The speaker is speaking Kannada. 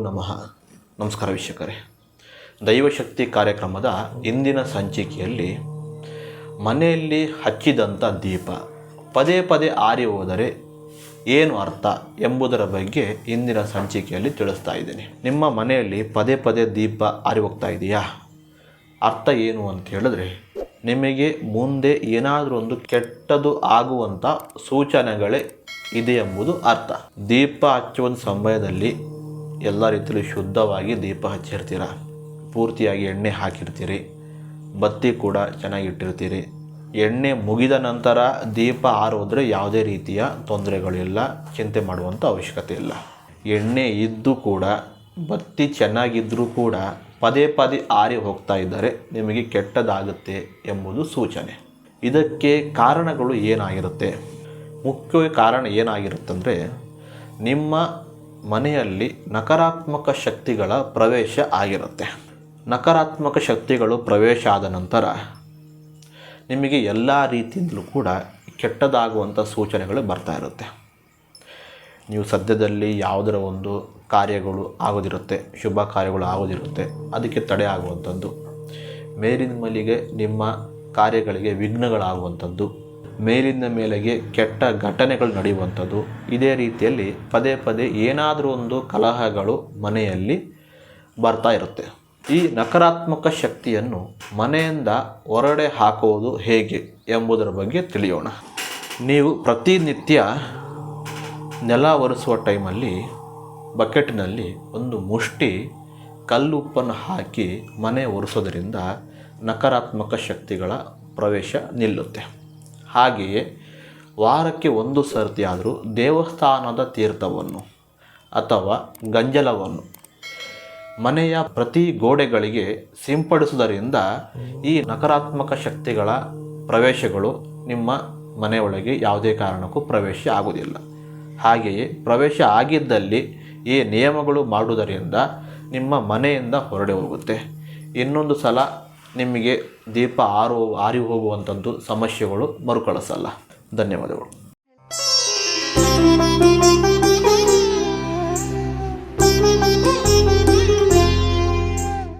ನಮಃ. ನಮಸ್ಕಾರ ವೀಕ್ಷಕರೇ. ದೈವಶಕ್ತಿ ಕಾರ್ಯಕ್ರಮದ ಇಂದಿನ ಸಂಚಿಕೆಯಲ್ಲಿ ಮನೆಯಲ್ಲಿ ಹಚ್ಚಿದಂಥ ದೀಪ, ಪದೇ ಪದೇ ಆರಿ ಹೋದರೆ ಏನು ಅರ್ಥ ಎಂಬುದರ ಬಗ್ಗೆ ಇಂದಿನ ಸಂಚಿಕೆಯಲ್ಲಿ ತಿಳಿಸ್ತಾ ಇದ್ದೀನಿ. ನಿಮ್ಮ ಮನೆಯಲ್ಲಿ ಪದೇ ಪದೇ ದೀಪ ಆರಿ ಹೋಗ್ತಾ ಇದೆಯಾ? ಅರ್ಥ ಏನು ಅಂತ ಹೇಳಿದ್ರೆ, ನಿಮಗೆ ಮುಂದೆ ಏನಾದರೂ ಒಂದು ಕೆಟ್ಟದು ಆಗುವಂಥ ಸೂಚನೆಗಳೇ ಇದೆ ಎಂಬುದು ಅರ್ಥ. ದೀಪ ಹಚ್ಚುವ ಸಮಯದಲ್ಲಿ ಎಲ್ಲ ರೀತಿಯಲ್ಲೂ ಶುದ್ಧವಾಗಿ ದೀಪ ಹಚ್ಚಿರ್ತೀರ. ಪೂರ್ತಿಯಾಗಿ ಎಣ್ಣೆ ಹಾಕಿರ್ತೀರಿ. ಬತ್ತಿ ಕೂಡ ಚೆನ್ನಾಗಿಟ್ಟಿರ್ತೀರಿ. ಎಣ್ಣೆ ಮುಗಿದ ನಂತರ ದೀಪ ಆರೋದ್ರೆ ಯಾವುದೇ ರೀತಿಯ ತೊಂದರೆಗಳಿಲ್ಲ. ಚಿಂತೆ ಮಾಡುವಂಥ ಅವಶ್ಯಕತೆ ಇಲ್ಲ. ಎಣ್ಣೆ ಇದ್ದು ಕೂಡ, ಬತ್ತಿ ಚೆನ್ನಾಗಿದ್ದರೂ ಕೂಡ ಪದೇ ಪದೇ ಆರಿ ಹೋಗ್ತಾ ಇದ್ದರೆ ನಿಮಗೆ ಕೆಟ್ಟದಾಗುತ್ತೆ ಎಂಬುದು ಸೂಚನೆ. ಇದಕ್ಕೆ ಕಾರಣಗಳು ಏನಾಗಿರುತ್ತೆ? ಮುಖ್ಯ ಕಾರಣ ಏನಾಗಿರುತ್ತಂದರೆ, ನಿಮ್ಮ ಮನೆಯಲ್ಲಿ ನಕಾರಾತ್ಮಕ ಶಕ್ತಿಗಳ ಪ್ರವೇಶ ಆಗಿರುತ್ತೆ. ನಕಾರಾತ್ಮಕ ಶಕ್ತಿಗಳು ಪ್ರವೇಶ ಆದ ನಂತರ ನಿಮಗೆ ಎಲ್ಲ ರೀತಿಯಿಂದಲೂ ಕೂಡ ಕೆಟ್ಟದಾಗುವಂಥ ಸೂಚನೆಗಳು ಬರ್ತಾ ಇರುತ್ತೆ. ನೀವು ಸದ್ಯದಲ್ಲಿ ಯಾವುದರ ಒಂದು ಕಾರ್ಯಗಳು ಆಗೋದಿರುತ್ತೆ, ಶುಭ ಕಾರ್ಯಗಳು ಆಗೋದಿರುತ್ತೆ, ಅದಕ್ಕೆ ತಡೆ ಆಗುವಂಥದ್ದು, ಮೇಲಿನ ಮೇಲಿಗೆ ನಿಮ್ಮ ಕಾರ್ಯಗಳಿಗೆ ವಿಘ್ನಗಳಾಗುವಂಥದ್ದು ಮೇಲಿನ ಮೇಲೆಗೆ ಕೆಟ್ಟ ಘಟನೆಗಳು ನಡೆಯುವಂಥದ್ದು. ಇದೇ ರೀತಿಯಲ್ಲಿ ಪದೇ ಪದೇ ಏನಾದರೂ ಒಂದು ಕಲಹಗಳು ಮನೆಯಲ್ಲಿ ಬರ್ತಾ ಇರುತ್ತೆ. ಈ ನಕಾರಾತ್ಮಕ ಶಕ್ತಿಯನ್ನು ಮನೆಯಿಂದ ಹೊರಡೆ ಹಾಕುವುದು ಹೇಗೆ ಎಂಬುದರ ಬಗ್ಗೆ ತಿಳಿಯೋಣ. ನೀವು ಪ್ರತಿನಿತ್ಯ ನೆಲ ಒರೆಸುವ ಟೈಮಲ್ಲಿ ಬಕೆಟ್ನಲ್ಲಿ ಒಂದು ಮುಷ್ಟಿ ಕಲ್ಲುಪ್ಪನ್ನು ಹಾಕಿ ಮನೆ ಒರೆಸೋದರಿಂದ ನಕಾರಾತ್ಮಕ ಶಕ್ತಿಗಳ ಪ್ರವೇಶ ನಿಲ್ಲುತ್ತೆ. ಹಾಗೆಯೇ ವಾರಕ್ಕೆ ಒಂದು ಸರ್ತಿಯಾದರೂ ದೇವಸ್ಥಾನದ ತೀರ್ಥವನ್ನು ಅಥವಾ ಗಂಜಲವನ್ನು ಮನೆಯ ಪ್ರತಿ ಗೋಡೆಗಳಿಗೆ ಸಿಂಪಡಿಸುವುದರಿಂದ ಈ ನಕಾರಾತ್ಮಕ ಶಕ್ತಿಗಳ ಪ್ರವೇಶಗಳು ನಿಮ್ಮ ಮನೆಯೊಳಗೆ ಯಾವುದೇ ಕಾರಣಕ್ಕೂ ಪ್ರವೇಶ ಆಗುವುದಿಲ್ಲ. ಹಾಗೆಯೇ ಪ್ರವೇಶ ಆಗಿದ್ದಲ್ಲಿ ಈ ನಿಯಮಗಳು ಮಾಡುವುದರಿಂದ ನಿಮ್ಮ ಮನೆಯಿಂದ ಹೊರಡೆ ಹೋಗುತ್ತೆ. ಇನ್ನೊಂದು ಸಲ ನಿಮಗೆ ದೀಪ ಆರು ಆರಿ ಹೋಗುವಂಥದ್ದು ಸಮಸ್ಯೆಗಳು ಮರುಕಳಿಸಲ್ಲ. ಧನ್ಯವಾದಗಳು.